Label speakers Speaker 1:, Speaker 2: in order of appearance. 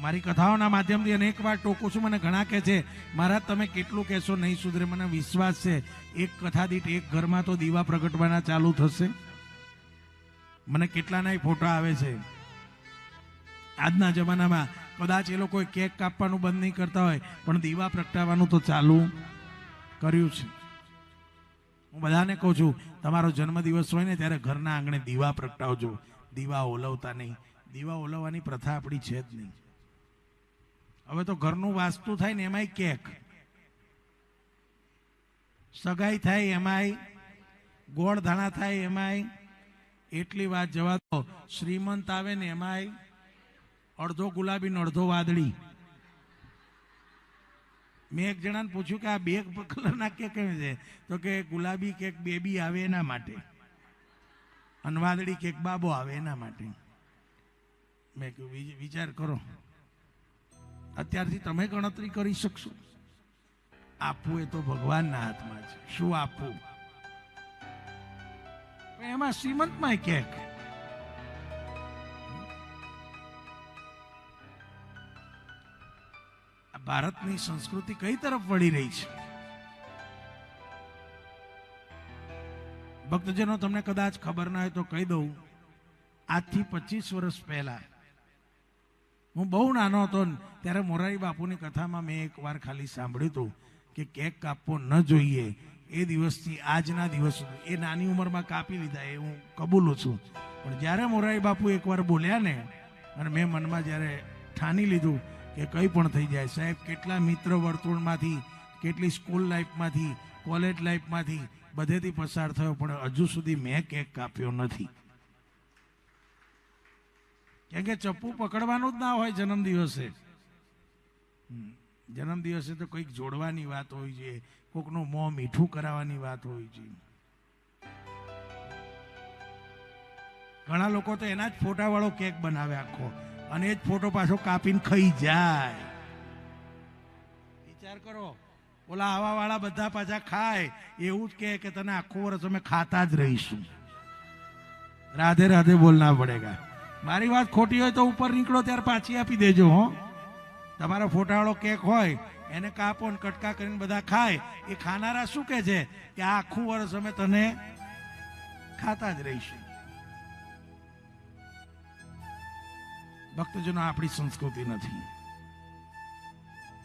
Speaker 1: મારી કથાઓના માધ્યમથી અનેક વાર ટોકું છું. મને ઘણા કહે છે, મહારાજ, તમે કેટલું કહેશો? નહીં સુધરે, મને વિશ્વાસ છે. એક કથા દીઠ એક ઘરમાં તો દીવા પ્રગટવાના ચાલુ થશે. મને કેટલાનાય ફોટા આવે છે. આજના જમાનામાં કદાચ એ લોકો કેક કાપવાનું બંધ નહીં કરતા હોય, પણ દીવા પ્રગટાવવાનું તો ચાલુ કર્યું છે. હું બધાને કહું છું, તમારો જન્મદિવસ હોય ને ત્યારે ઘરના આંગણે દીવા પ્રગટાવજો. દીવા ઓલવતા નહીં. દીવા ઓલવવાની પ્રથા આપણી છે જ નહીં. હવે તો ઘરનું વાસ્તુ થાય ને એમાંય કેક. સગાઈ થાય એમાંય, ગોળ ધાણા થાય એમાંય, એટલી વાત જવા દો. શ્રીમંત આવે ને એમાંય, અડધો ગુલાબી ને અડધો વાદળી. મેં એક જણાને પૂછ્યું કે આ બે કલરના કેક કેમ છે? તો કે ગુલાબી કેક બેબી આવે એના માટે. અને વાદળી કેક બાબો આવે એના માટે. મેં કહ્યું વિચાર કરો. અત્યારથી તમે ગણતરી કરી શકશો. આપવું એ તો ભગવાનના હાથમાં છે. શું આપવું? એમાં શ્રીમંતમાં આ ભારતની સંસ્કૃતિ કઈ તરફ વળી રહી છે? ભક્તજનો, તમને કદાચ ખબર ના હોય તો કહી દઉં. આજથી પચીસ વર્ષ પહેલા હું બહુ નાનો હતો ને, ત્યારે મોરારી બાપુની કથામાં મેં એક વાર ખાલી સાંભળ્યું હતું કે કેક કાપવો ન જોઈએ, એ દિવસથી આજના દિવસ એ નાની ઉંમરમાં કાપી લીધા, એ હું કબૂલું છું. પણ જ્યારે મોરારી બાપુ એકવાર બોલ્યા ને, અને મેં મનમાં જ્યારે ઠાની લીધું કે કંઈ પણ થઈ જાય, સાહેબ, કેટલા મિત્ર વર્તુળમાંથી, કેટલી સ્કૂલ લાઈફમાંથી, કોલેજ લાઈફમાંથી બધેથી પસાર થયો, પણ હજુ સુધી મેં કેક કાપ્યો નથી. કેમ કે ચપ્પુ પકડવાનું જ ના હોય જન્મ દિવસે. જન્મ દિવસે તો કંઈક જોડવાની વાત હોય છે, કોકનું મોં મીઠું કરાવવાની વાત હોય છે. ઘણા લોકો તો એના જ ફોટાવાળો કેક બનાવે આખો, અને એ જ ફોટો પાછો કાપીને ખાઈ જાય. વિચાર કરો, ઓલા આવા વાળા બધા પાછા ખાય, એવું જ કે તને આખું વર્ષ અમે ખાતા જ રહીશું. રાધે રાધે બોલના પડેગા મારી વાત ખોટી હોય તો ઉપર નીકળો, ત્યારે પાછી આપી દેજો, હો. તમારો ફોટાવાળો કેક હોય, એને કાપો ને કટકા કરીને બધા ખાય. એ ખાનારા શું કે છે? કે આખું વર્ષ અમે તને ખાતા જ રહીશું. ભક્તજનો આપણી સંસ્કૃતિ નથી.